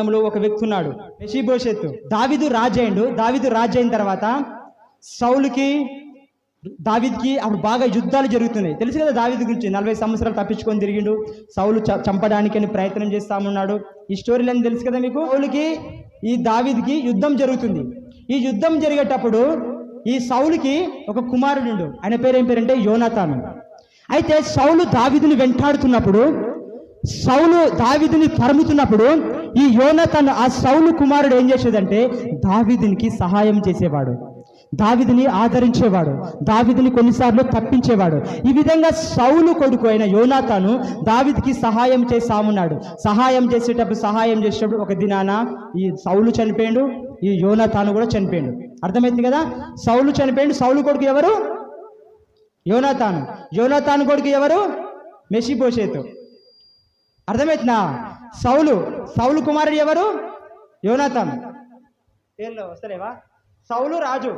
లో ఒక వ్యక్తి ఉన్నాడు. మెషిబోషెత్. దావిదు రాజైండు. దావిదు రాజైన తర్వాత సౌలుకి దావిద్కి అప్పుడు బాగా యుద్ధాలు జరుగుతున్నాయి. తెలుసు కదా దావిద్ గురించి? నలభై సంవత్సరాలు తప్పించుకొని తిరిగిండు. సౌలు చ- చంపడానికి అని ప్రయత్నం చేస్తామన్నాడు ఈ స్టోరీలన్నీ తెలుసు కదా మీకు? సౌలుకి ఈ దావిద్కి యుద్ధం జరుగుతుంది. ఈ యుద్ధం జరిగేటప్పుడు ఈ సౌలుకి ఒక కుమారుడు ఆయన పేరు ఏం పేరంటే? యోనాతాను. అయితే సౌలు దావిదుని వెంటాడుతున్నప్పుడు సౌలు దావిదుని తరుముతున్నప్పుడు ఈ యోనతన్ ఆ సౌలు కుమారుడు ఏం చేసేదంటే దావిదినికి సహాయం చేసేవాడు. దావిదిని ఆదరించేవాడు. దావిదిని కొన్నిసార్లు తప్పించేవాడు. ఈ విధంగా సౌలు కొడుకు అయిన యోనాతాను దావిదికి సహాయం చేస్తా సహాయం చేసేటప్పుడు సహాయం చేసేటప్పుడు ఒక దినాన ఈ సౌలు చనిపోయాడు ఈ యోనాతాను కూడా చనిపోయాడు. అర్థమైంది కదా? సౌలు చనిపోయాడు. సౌలు కొడుకు ఎవరు? యోనాతాను. యోనాతాను కొడుకు ఎవరు? మెషిపోషేతు. అర్థమవుతుందా సౌలు సౌలు కుమారుడు ఎవరు? యోనాథన్ పేర్లు వస్తలేవా? సౌలు రాజు.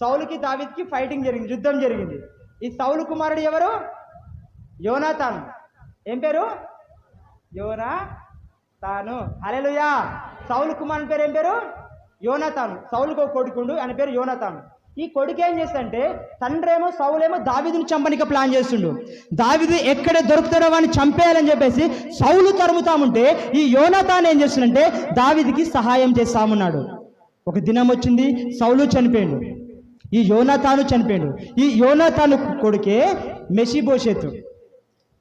సౌలుకి దావిద్కి ఫైటింగ్ జరిగింది యుద్ధం జరిగింది. ఈ సౌలు కుమారుడు ఎవరు? యోనాథాన్ ఏం పేరు? యోనా తాను హల్లెలూయా. సౌలు కుమారుని పేరు ఏం పేరు? యోనాతాను. సౌలుకు కొడుకుండు ఆయన పేరు యోనాతాను. ఈ కొడుకు ఏం చేస్తాడంటే తండ్రేమో సౌలేమో దావిదుని చంపనిక ప్లాన్ చేస్తుండు. దావిదు ఎక్కడ దొరుకుతాడో వాడిని చంపేయాలని చెప్పేసి సౌలు తరుముతాముంటే ఈ యోనాతాన్ ఏం చేస్తుందంటే దావిదికి సహాయం చేస్తామన్నాడు. ఒక దినం వచ్చింది సౌలు చనిపోయాడు. ఈ యోనతాను చనిపోయాడు. ఈ యోనతాను కొడుకే మెషిబోషేతు.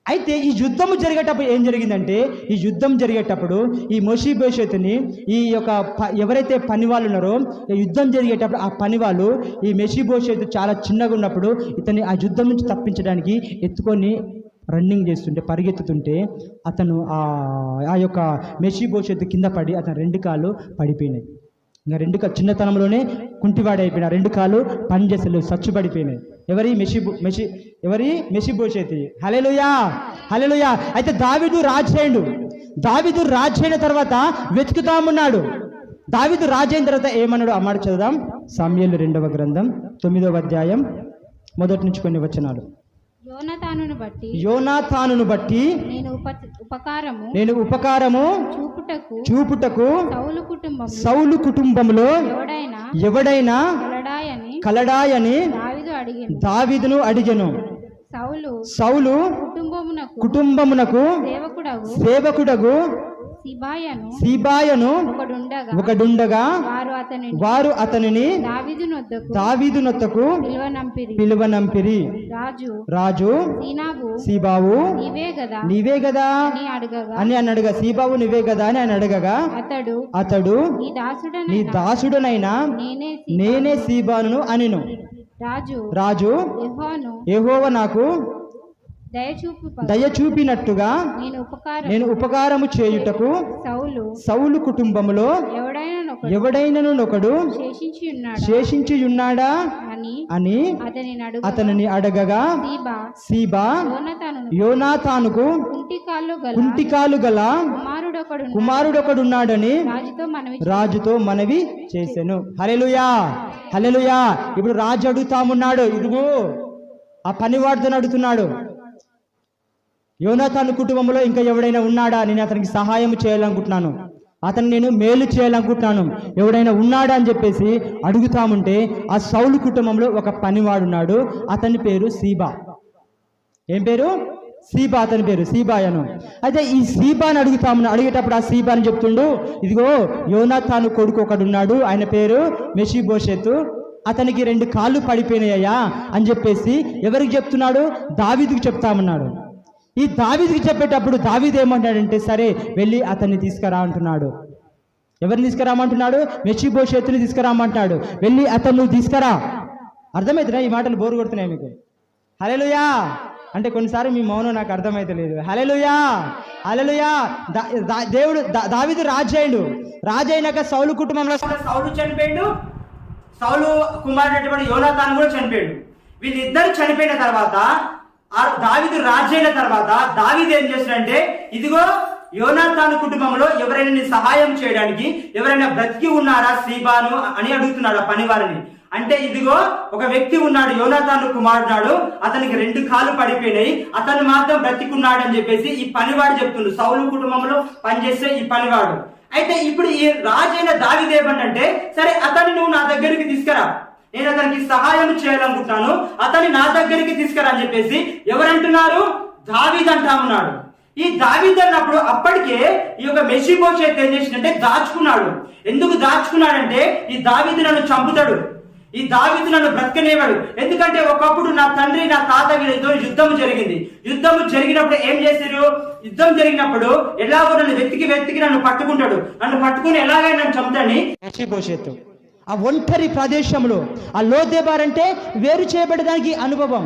అయితే ఈ యుద్ధం జరిగేటప్పుడు ఏం జరిగిందంటే ఈ యుద్ధం జరిగేటప్పుడు ఈ మోషి ఈ యొక్క ప- ఎవరైతే పని వాళ్ళు ఉన్నారో ఈ యుద్ధం జరిగేటప్పుడు ఆ పని వాళ్ళు ఈ మెషి చాలా చిన్నగా ఉన్నప్పుడు ఇతన్ని ఆ యుద్ధం నుంచి తప్పించడానికి ఎత్తుకొని రన్నింగ్ చేస్తుంటే పరిగెత్తుతుంటే అతను ఆ ఆ యొక్క మెషి కింద పడి అతను రెండు కాళ్ళు పడిపోయినాయి. ఇంకా రెండు కా చిన్నతనంలోనే కుంటివాడు అయిపోయిన రెండు కాళ్ళు పని చేసలేవు సచ్చుబడిపోయినాయి ఎవరి మెషి మెషి ఎవరి మెషి భోషేతి హలెలుయా హలెలుయా అయితే దావిదు రాజేయుడు దావిదు రాజైన తర్వాత వెతుకుతామున్నాడు దావిదు రాజైన తర్వాత ఏమన్నాడు? అమ్మాడు చదుదాం సామ్యులు రెండవ గ్రంథం తొమ్మిదవ అధ్యాయం మొదటి నుంచి కొన్ని వచనాలు. యోనతానును బట్టి నేను ఉప ఉపకారము నేను ఉపకారము చూపుటకు చూపుటకు సౌలు కుటుంబం సౌలు కుటుంబంలో ఎవడైనా ఎవడైనా కలడాయని కలడాయని అడిగాను. దావీదును అడిగెను. సౌలు సౌలు కుటుంబమునకు కుటుంబమునకు సేవకుడగు సేవకుడగు సిబాయను సీబాయను ఒకడుండగా ఒకడుండగా వారు అతనిని వారు అతనిని దావిదు నొద్దకు దావీదునొత్తకు పిలువనంపిరి. పిలువనంపిరి. రాజు రాజు సీనాబు సీబావు నీవే గదా? నీవే కదా అని అడగగా. అని అని అడగా. సీబావు నీవే కదా అని ఆయన అడగగా. అతడు అతడు నీ దాసుడన నీ దాసుడనైనా నేనే నేనే సీబాను అనిను. రాజు రాజు యెహోవ నాకు దయ చూపినట్టుగా నేను ఉపకారం నేను ఉపకారము చేయుటకు సౌలు సౌలు కుటుంబములో ఎవడైనా ఒకడు ఎవడైనను ఒకడు శేషించి ఉన్నాడా శేషించి ఉన్నాడా అని అతనిని అడగగా సీబా యోనాతానుకు కుంటికాలు గల కుమారుడొకడు కుమారుడొకడున్నాడని రాజుతో మనవి రాజుతో మనవి చేసెను హలెలుయా హలెలుయా ఇప్పుడు రాజు అడుగుతామున్నాడు ఇదిగో ఆ పనివాడితో అడుగుతున్నాడు. యోనాథాను కుటుంబంలో ఇంకా ఎవడైనా ఉన్నాడా? నేను అతనికి సహాయం చేయాలనుకుంటున్నాను. అతను నేను మేలు చేయాలనుకుంటున్నాను. ఎవడైనా ఉన్నాడా అని చెప్పేసి అడుగుతాముంటే ఆ సౌలు కుటుంబంలో ఒక పనివాడున్నాడు. అతని పేరు సీబా. ఏం పేరు? సీబా అతని పేరు సీబాయను అయితే ఈ సీబాని అడుగుతామని అడిగేటప్పుడు ఆ సీబాని చెప్తుండు ఇదిగో యోనాథాను కొడుకు ఒకడున్నాడు ఆయన పేరు మెషిబోషెతు. అతనికి రెండు కాళ్ళు పడిపోయినాయ్యా అని చెప్పేసి ఎవరికి చెప్తున్నాడు? దావీదుకు చెప్తామన్నాడు. ఈ దావీదుకి చెప్పేటప్పుడు దావీదు ఏమంటాడంటే సరే వెళ్ళి అతన్ని తీసుకురా అంటున్నాడు. ఎవరిని తీసుకురామంటున్నాడు? మెషిబోషెత్తుని తీసుకురామంటున్నాడు. వెళ్ళి అతను నువ్వు తీసుకురా. అర్థమవుతున్నా ఈ మాటలు బోరు కొడుతున్నాయి మీకు. హలేలుయా అంటే కొన్నిసార్లు మీ మౌనం నాకు అర్థమైతే లేదు. హలెలుయా హలెలుయా దా- దా- దేవుడు దా- దావీదు రాజయ్యుడు రాజైనాక సౌలు కుటుంబంలో సౌలు చనిపోయాడు. సౌలు కుమారుడు యోనాథాన్ కూడా చనిపోయాడు. వీళ్ళిద్దరు చనిపోయిన తర్వాత ఆ దావిదు రాజైన తర్వాత దావీదు ఏం చేస్తాడంటే ఇదిగో యోనాథాన్ కుటుంబంలో ఎవరైనా సహాయం చేయడానికి ఎవరైనా బ్రతికి ఉన్నారా శ్రీబాను అని అడుగుతున్నాడు ఆ పనివారిని. అంటే ఇదిగో ఒక వ్యక్తి ఉన్నాడు యోనాథాను కుమారుడు అతనికి రెండు కాళ్ళు పడిపోయినాయి అతను మాత్రం బ్రతికున్నాడు అని చెప్పేసి ఈ పనివాడు చెప్తుండు. సౌలు కుటుంబంలో పనిచేసే ఈ పనివాడు. అయితే ఇప్పుడు ఈ రాజైన దావిదేమంటే సరే అతన్ని నువ్వు నా దగ్గరికి తీసుకురా. నేను అతనికి సహాయం చేయాలనుకుంటున్నాను అతన్ని నా దగ్గరికి తీసుకురా అని చెప్పేసి ఎవరంటున్నారు? దావీద్ అంటా ఉన్నాడు. ఈ దావీద్ అన్నప్పుడు అప్పటికే ఈ యొక్క మెషిపోషేత్ ఏం చేసిందంటే దాచుకున్నాడు. ఎందుకు దాచుకున్నాడంటే ఈ దావీదు నన్ను చంపుతాడు. ఈ దావీదు నన్ను బ్రతకనేవాడు ఎందుకంటే ఒకప్పుడు నా తండ్రి నా తాత వీళ్ళతో యుద్ధం జరిగింది. యుద్ధం జరిగినప్పుడు ఏం చేశారు? యుద్ధం జరిగినప్పుడు ఎలాగో నన్ను వెతికి వెతికి నన్ను పట్టుకుంటాడు. నన్ను పట్టుకుని ఎలాగైనా నన్ను చంపుతాని భవిష్యత్తు ఆ ఒంటరి ప్రదేశంలో ఆ లోదేబార్ అంటే వేరు చేయబడడానికి అనుభవం.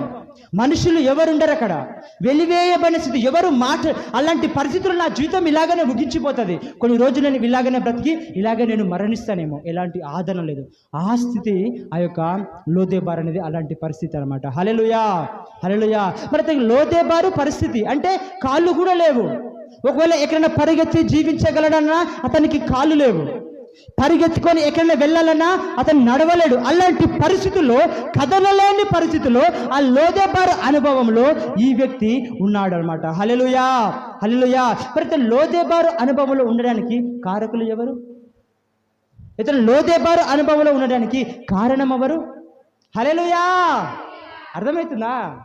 మనుషులు ఎవరుండరు అక్కడ. వెలివేయబడిన స్థితి ఎవరు మాట అలాంటి పరిస్థితులు నా జీవితం ఇలాగనే ముగించిపోతుంది. కొన్ని రోజులు నేను ఇలాగనే బ్రతికి ఇలాగే నేను మరణిస్తానేమో. ఎలాంటి ఆదరణ లేదు. ఆ స్థితి ఆ యొక్క లోదేబార్ అనేది అలాంటి పరిస్థితి అనమాట హలెలుయా హలెలుయా మరి అతనికి లోదేబారు పరిస్థితి అంటే కాళ్ళు కూడా లేవు. ఒకవేళ ఎక్కడైనా పరిగెత్తి జీవించగలడన్నా అతనికి కాళ్ళు లేవు. పరిగెత్తుకొని ఎక్కడైనా వెళ్ళాలన్నా అతను నడవలేడు. అలాంటి పరిస్థితుల్లో కదలలేని పరిస్థితుల్లో ఆ లోదేబారు అనుభవంలో ఈ వ్యక్తి ఉన్నాడు అనమాట హలలుయా హలలుయా మరి ఇతను లోదేబారు అనుభవంలో ఉండడానికి కారకులు ఎవరు? ఇతను లోదేబారు అనుభవంలో ఉండడానికి కారణం ఎవరు? హలలుయా అర్థమవుతుందా?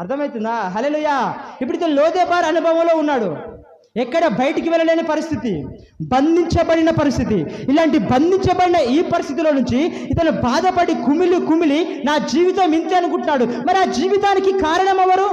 అర్థమవుతుందా? హలలుయా ఇప్పుడు ఇతను లోదేబారు అనుభవంలో ఉన్నాడు. ఎక్కడ బయటికి వెళ్ళలేని పరిస్థితి బంధించబడిన పరిస్థితి. ఇలాంటి బంధించబడిన ఈ పరిస్థితిలో నుంచి ఇతను బాధపడి కుమిలి కుమిలి నా జీవితం ఇంతే అనుకుంటున్నాడు. మరి ఆ జీవితానికి కారణం ఎవరు?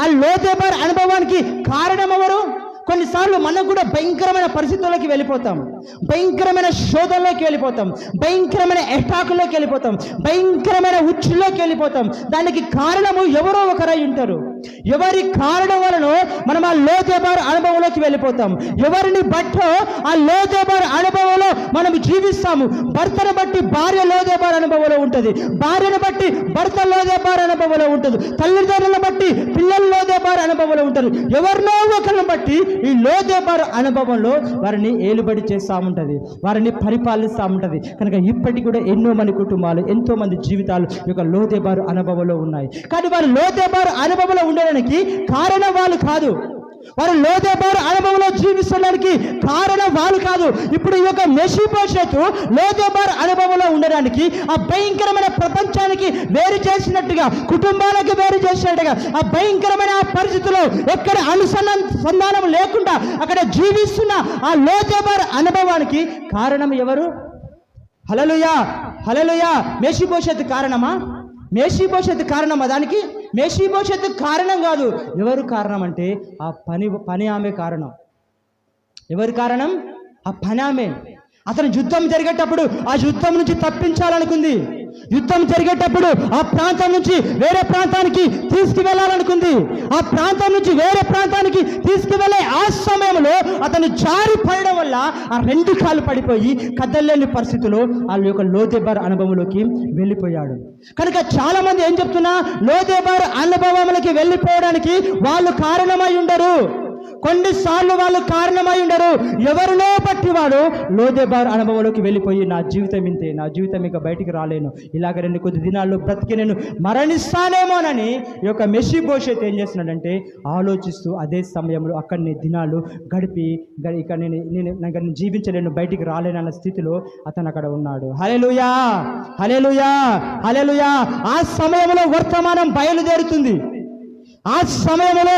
ఆ లోతేబార్ అనుభవానికి కారణం ఎవరు? కొన్నిసార్లు మనం కూడా భయంకరమైన పరిస్థితుల్లోకి వెళ్ళిపోతాం. భయంకరమైన శోధంలోకి వెళ్ళిపోతాం. భయంకరమైన ఎటాకుల్లోకి వెళ్ళిపోతాం. భయంకరమైన ఉచ్చులోకి వెళ్ళిపోతాం. దానికి కారణము ఎవరో ఒకరై ఉంటారు. ఎవరి కారణం వలన మనం ఆ లోతేబారు అనుభవంలోకి వెళ్ళిపోతాం. ఎవరిని బట్టో ఆ లోతేబారు అనుభవంలో మనం జీవిస్తాము. భర్తను బట్టి భార్య లోదేబారు అనుభవంలో ఉంటుంది. భార్యను బట్టి భర్త లోదేబారు అనుభవంలో ఉంటుంది. తల్లిదండ్రులను బట్టి పిల్లలు లోదేబారు అనుభవంలో ఉంటారు ఎవరినో ఒకరిని బట్టి ఈ లోదేబారు అనుభవంలో వారిని ఏలుబడి చేస్తూ ఉంటుంది వారిని పరిపాలిస్తూ ఉంటుంది కనుక ఇప్పటికి కూడా ఎన్నో మంది కుటుంబాలు ఎంతో మంది జీవితాలు ఈ యొక్క లోతేబారు అనుభవంలో ఉన్నాయి. కానీ వారు లోదేబారు అనుభవంలో ఉండడానికి కారణం వాళ్ళు కాదు. వారు లోదేబారు అనుభవంలో జీవిస్తుండడానికి కారణం వాళ్ళు కాదు. ఇప్పుడు ఈ యొక్క మెషిపోషత్తు లోదేబారు అనుభవంలో ఉండడానికి ఆ భయంకరమైన ప్రపంచానికి వేరు చేసినట్టుగా కుటుంబాలకు వేరు చేసినట్టుగా ఆ భయంకరమైన ఆ ఎక్కడ అనుసంధానం సంధానం లేకుండా అక్కడ జీవిస్తున్న ఆ లోదేబారు అనుభవానికి కారణం ఎవరు? హలలుయా హలలుయా మేషిపోషత్తు కారణమా? మేషిపోషత్తు కారణమా దానికి? మేషిపోషత్తు కారణం కాదు. ఎవరు కారణం అంటే ఆ పని పని ఆమె కారణం. ఎవరి కారణం? ఆ పని ఆమె. అతను యుద్ధం జరిగేటప్పుడు ఆ యుద్ధం నుంచి తప్పించాలనుకుంది. యుద్ధం జరిగేటప్పుడు ఆ ప్రాంతం నుంచి వేరే ప్రాంతానికి తీసుకువెళ్ళాలనుకుంది ఆ ప్రాంతం నుంచి వేరే ప్రాంతానికి తీసుకువెళ్ళే ఆ సమయంలో అతను జారి పడడం వల్ల ఆ రెండు కాళ్ళు పడిపోయి కదలలేని పరిస్థితిలో వాళ్ళ యొక్క లోదేబార్ అనుభవంలోకి వెళ్ళిపోయాడు. కనుక చాలా మంది ఏం చెప్తున్నా? లోదేబార్ అనుభవంలోకి వెళ్ళిపోవడానికి వాళ్ళు కారణమై ఉండరు. కొన్నిసార్లు వాళ్ళు కారణమై ఉండరు. ఎవరిలో బట్టి వాడు లోదేబార్ అనుభవంలోకి వెళ్ళిపోయి నా జీవితం ఇంతే నా జీవితం ఇక బయటికి రాలేను. ఇలాగ రెండు కొద్ది దినాల్లో బ్రతికి నేను మరణిస్తానేమోనని ఈ యొక్క మెషి భవిష్యత్ ఏం చేస్తున్నాడంటే ఆలోచిస్తూ అదే సమయంలో అక్కడిని దినాలు గడిపి ఇక నేను నేను నేను జీవించలేను బయటికి రాలేనన్న స్థితిలో అతను అక్కడ ఉన్నాడు. హలెలుయా హలెలుయా హలెలుయా ఆ సమయంలో వర్తమానం బయలుదేరుతుంది. ఆ సమయంలో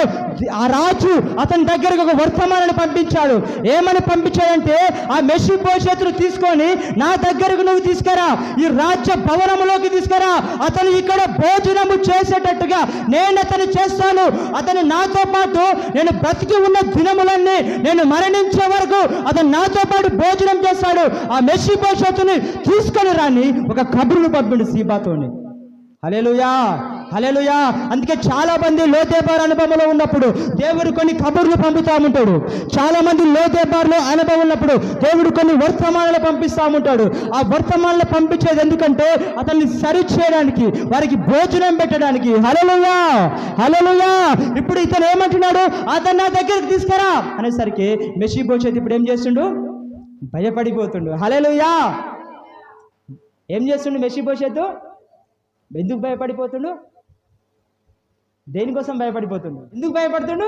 ఆ రాజు అతని దగ్గరకు ఒక వర్తమానాన్ని పంపించాడు. ఏమని పంపించాడంటే ఆ మెషి భవిష్యత్తును తీసుకొని నా దగ్గరకు నువ్వు తీసుకురా. ఈ రాజ్య భవనములోకి తీసుకురా. అతను ఇక్కడ భోజనము చేసేటట్టుగా నేను అతను చేస్తాను. అతను నాతో పాటు నేను బ్రతికి ఉన్న దినములన్నీ నేను మరణించే వరకు అతను నాతో పాటు భోజనం చేస్తాడు. ఆ మెషి భవిష్యత్తుని తీసుకొని రాని ఒక కబురును పంపిండు సీబాతోని. హలేలుయా అలెలుయా అందుకే చాలా మంది లోతేపార్ అనుభవంలో ఉన్నప్పుడు దేవుడు కొన్ని కబుర్లు పంపుతా ఉంటాడు. చాలా మంది లోతేపార్లో అనుభవం ఉన్నప్పుడు దేవుడు కొన్ని వర్తమానాలు పంపిస్తా ఉంటాడు. ఆ వర్తమానాలు పంపించేది ఎందుకంటే అతన్ని సరి చేయడానికి వారికి భోజనం పెట్టడానికి. హలలుయా హలలుయా ఇప్పుడు ఇతను ఏమంటున్నాడు? అతను నా దగ్గరికి తీసుకురా అనేసరికి మెషి భోజనం ఇప్పుడు ఏం చేస్తుండు? భయపడిపోతుండు. హలలుయా ఏం చేస్తుండు మెషి భోషత్తు ఎందుకు భయపడిపోతుండు? దేనికోసం భయపడిపోతుండు? ఎందుకు భయపడుతుండు?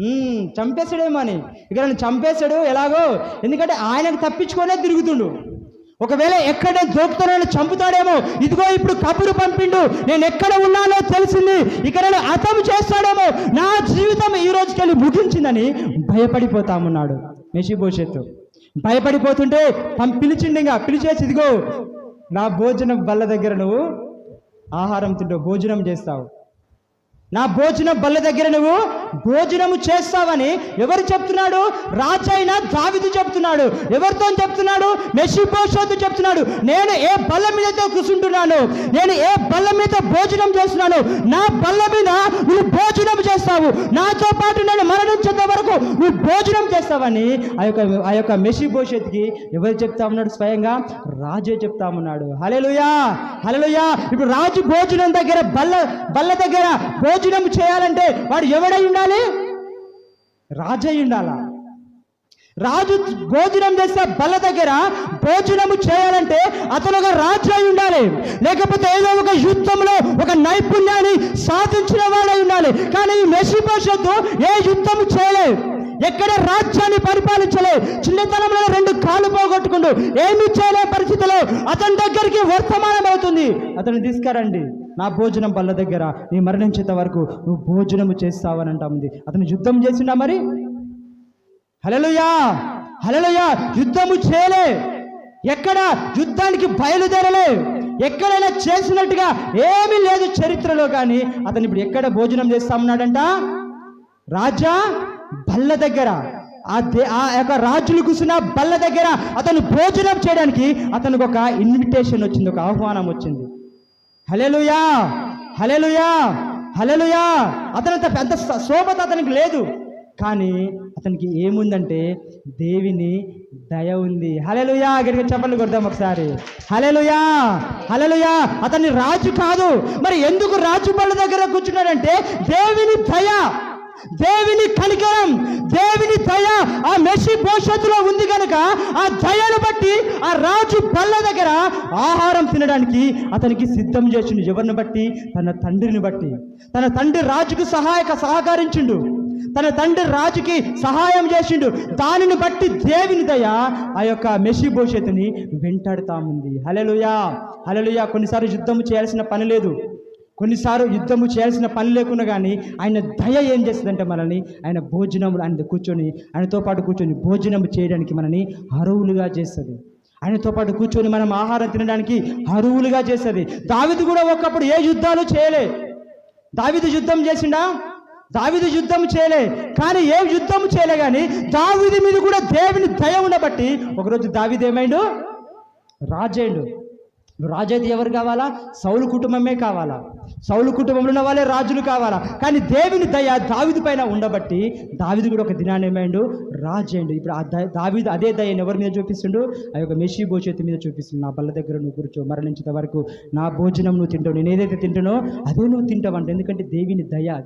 చంపేస్తాడేమో చంపేశాడేమో అని. ఇక నన్ను చంపేశాడు ఎలాగో? ఎందుకంటే ఆయనకు తప్పించుకొనే తిరుగుతుండు. ఒకవేళ ఎక్కడ దొరుకుతానని చంపుతాడేమో ఇదిగో ఇప్పుడు కబురు పంపిండు. నేను ఎక్కడ ఉన్నానో తెలిసింది. ఇక నన్ను చేస్తాడేమో. నా జీవితం ఈ రోజుకెళ్ళి ముగించిందని భయపడిపోతామున్నాడు. మెషిభోషత్తు భయపడిపోతుంటే పం పిలిచిండు ఇంకా పిలిచేసి ఇదిగో నా భోజనం బల్ల దగ్గర నువ్వు ఆహారం తింటావు భోజనం చేస్తావు. నా భోజన బల్ల దగ్గర నువ్వు భోజనము చేస్తావని ఎవరు చెప్తున్నాడు? రాజైన దావిదు చెప్తున్నాడు. ఎవరితో చెప్తున్నాడు? మెషిపోషోతు చెప్తున్నాడు. నేను ఏ బల్ల మీదతో కూర్చుంటున్నాను? నేను ఏ బల్ల మీద భోజనం చేస్తున్నాను? నా బల్ల మీద నువ్వు భోజనం చేస్తావు. నాతో పాటు నేను మరణించేంత వరకు నువ్వు భోజనం చేస్తావని ఆ యొక్క ఆ యొక్క మెషి భవిష్యత్తుకి ఎవరు చెప్తా ఉన్నాడు స్వయంగా? రాజే చెప్తా ఉన్నాడు. హలెలుయా హలెలుయా ఇప్పుడు రాజు భోజనం దగ్గర బల్ల బల్ల దగ్గర భోజనం చేయాలంటే వాడు ఎవడై ఉండాలి? రాజై ఉండాలా? రాజు భోజనం చేస్తే బల్ల దగ్గర భోజనము చేయాలంటే అతను ఒక రాజు అయి ఉండాలి. లేకపోతే ఏదో ఒక యుద్ధంలో ఒక నైపుణ్యాన్ని సాధించిన వాడై ఉండాలి. కానీ ఈ మెషిపోషత్తు ఏ యుద్ధము చేయలేదు ఎక్కడ రాజ్యాన్ని పరిపాలించలే. చిన్నతనంలో రెండు కాళ్ళు పోగొట్టుకుంటూ ఏమి చేయలే పరిస్థితిలో అతని దగ్గరికి వర్తమానం అవుతుంది అతను తీసుకురండి. నా భోజనం బల్ల దగ్గర నీ మరణించేంత వరకు నువ్వు భోజనము చేస్తావని అంటా ఉంది. అతను యుద్ధం చేసిండా మరి? హలలుయా హలలుయా యుద్ధము చేయలే. ఎక్కడ? యుద్ధానికి బయలుదేరలే. ఎక్కడైనా చేసినట్టుగా ఏమీ లేదు చరిత్రలో కానీ అతను ఇప్పుడు ఎక్కడ భోజనం చేస్తామన్నాడంట? రాజా బల్ల దగ్గర. ఆ దే ఆ యొక్క రాజులు కూర్చున్న బల్ల దగ్గర అతను భోజనం చేయడానికి అతనికి ఒక ఇన్విటేషన్ వచ్చింది ఒక ఆహ్వానం వచ్చింది. హలెలుయా హలెలుయా హలెలుయా అతనంత పెద్ద శోభత అతనికి లేదు. కానీ అతనికి ఏముందంటే దేవిని దయ ఉంది. హలెలుయా గడికి చెప్పండి కొడదాం ఒకసారి. హలెలుయా హలెలుయా అతన్ని రాజు కాదు. మరి ఎందుకు రాజు పళ్ళ దగ్గర కూర్చున్నాడంటే దేవిని దయ. దేవిని కనికరం దేవిని దయ ఆ మెషి భవిష్యత్తులో ఉంది కనుక ఆ దయను బట్టి ఆ రాజు పళ్ళ దగ్గర ఆహారం తినడానికి అతనికి సిద్ధం చేసిండు. ఎవరిని బట్టి? తన తండ్రిని బట్టి. తన తండ్రి రాజుకు సహాయక సహకరించిండు. తన తండ్రి రాజుకి సహాయం చేసిండు. దానిని బట్టి దేవుని దయ ఆ యొక్క మెషి భవిష్యత్తుని వెంటాడుతాముంది హలలుయా హలలుయా కొన్నిసార్లు యుద్ధం చేయాల్సిన పని లేదు. కొన్నిసార్లు యుద్ధము చేయాల్సిన పని లేకుండా కానీ ఆయన దయ ఏం చేస్తుందంటే మనల్ని ఆయన భోజనములు ఆయన కూర్చొని ఆయనతో పాటు కూర్చొని భోజనం చేయడానికి మనని అరువులుగా చేస్తుంది. ఆయనతో పాటు కూర్చొని మనం ఆహారం తినడానికి అరువులుగా చేస్తుంది. దావిది కూడా ఒకప్పుడు ఏ యుద్ధాలు చేయలే. దావిది యుద్ధం చేసిండా? దావిది యుద్ధం చేయలే. కానీ ఏ యుద్ధం చేయలే కానీ దావిది మీద కూడా దేవుని దయ ఉండబట్టి ఒకరోజు దావిది ఏమైండు? రాజేండు. రాజు అయితే ఎవరు కావాలా? సౌలు కుటుంబమే కావాలా? సౌలు కుటుంబంలో ఉన్న వాళ్ళే రాజులు కావాలా? కానీ దేవుని దయ దావిది పైన ఉండబట్టి దావిది కూడా ఒక దినాన్ని ఏమైండు? రాజేండు. ఇప్పుడు ఆ దయ దావిది అదే దయని ఎవరి మీద చూపిస్తుండు? ఆ యొక్క మెషి భోచేతి మీద చూపిస్తుండు. నా బల్ల దగ్గర నువ్వు కూర్చో మరణించేంత వరకు నా భోజనం నువ్వు తింటావు. నేను ఏదైతే తింటానో అదే నువ్వు తింటావంట. ఎందుకంటే దేవిని దయ అది.